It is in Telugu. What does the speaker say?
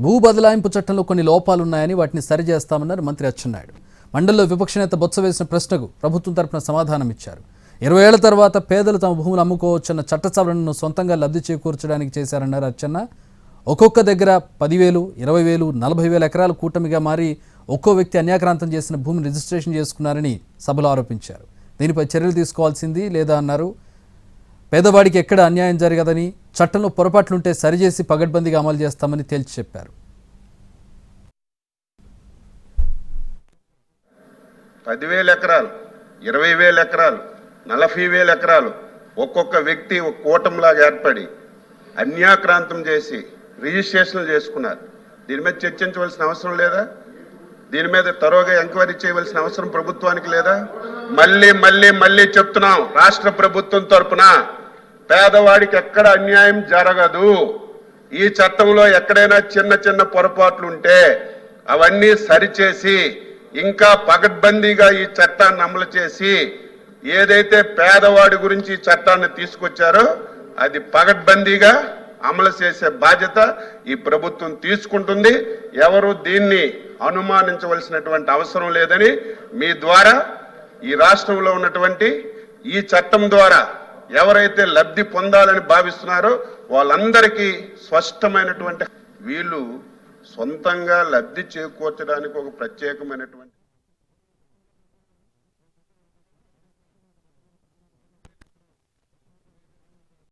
భూ బదలాయింపు చట్టంలో కొన్ని లోపాలున్నాయని వాటిని సరిచేస్తామన్నారు మంత్రి అచ్చెన్నాయుడు. మండలిలో విపక్ష నేత బొత్స వేసిన ప్రశ్నకు ప్రభుత్వం తరపున సమాధానం ఇచ్చారు. ఇరవై ఏళ్ళ తర్వాత పేదలు తమ భూములు అమ్ముకోవచ్చన్న చట్ట సవరణను సొంతంగా లబ్ధి చేకూర్చడానికి చేశారన్నారు అచ్చెన్న. ఒక్కొక్క దగ్గర పదివేలు ఇరవై వేలు నలభై వేల ఎకరాల కూటమిగా మారి ఒక్కో వ్యక్తి అన్యాక్రాంతం చేసిన భూమిని రిజిస్ట్రేషన్ చేసుకున్నారని సభలో ఆరోపించారు. దీనిపై చర్యలు తీసుకోవాల్సింది లేదా అన్నారు పేదవాడికి ఎక్కడ అన్యాయం జరగదని చట్టంలో పొరపాట్లుంటే సరిచేసి పగడ్బందీగా అమలు చేస్తామని తేల్చి చెప్పారు. పదివేల ఎకరాలు ఇరవై వేల ఎకరాలు నలభై వేల ఎకరాలు ఒక్కొక్క వ్యక్తి ఒక కూటంలాగా ఏర్పడి అన్యాక్రాంతం చేసి రిజిస్ట్రేషన్లు చేసుకున్నారు. దీని మీద చర్చించవలసిన అవసరం లేదా? దీని మీద త్వరగా ఎంక్వైరీ చేయవలసిన అవసరం ప్రభుత్వానికి లేదా? మళ్ళీ మళ్ళీ మళ్ళీ చెప్తున్నాం రాష్ట్ర ప్రభుత్వం తరఫున పేదవాడికి ఎక్కడ అన్యాయం జరగదు. ఈ చట్టంలో ఎక్కడైనా చిన్న చిన్న పొరపాట్లు ఉంటే అవన్నీ సరిచేసి ఇంకా పగడ్బందీగా ఈ చట్టాన్ని అమలు చేసి ఏదైతే పేదవాడి గురించి ఈ చట్టాన్ని తీసుకొచ్చారో అది పగడ్బందీగా అమలు చేసే బాధ్యత ఈ ప్రభుత్వం తీసుకుంటుంది. ఎవరు దీన్ని అనుమానించవలసినటువంటి అవసరం లేదని మీ ద్వారా ఈ రాష్ట్రంలో ఉన్నటువంటి ఈ చట్టం ద్వారా ఎవరైతే లబ్ధి పొందాలని భావిస్తున్నారో వాళ్ళందరికీ స్పష్టమైనటువంటి వీళ్ళు సొంతంగా లబ్ధి చేకూర్చడానికి ఒక ప్రత్యేకమైనటువంటి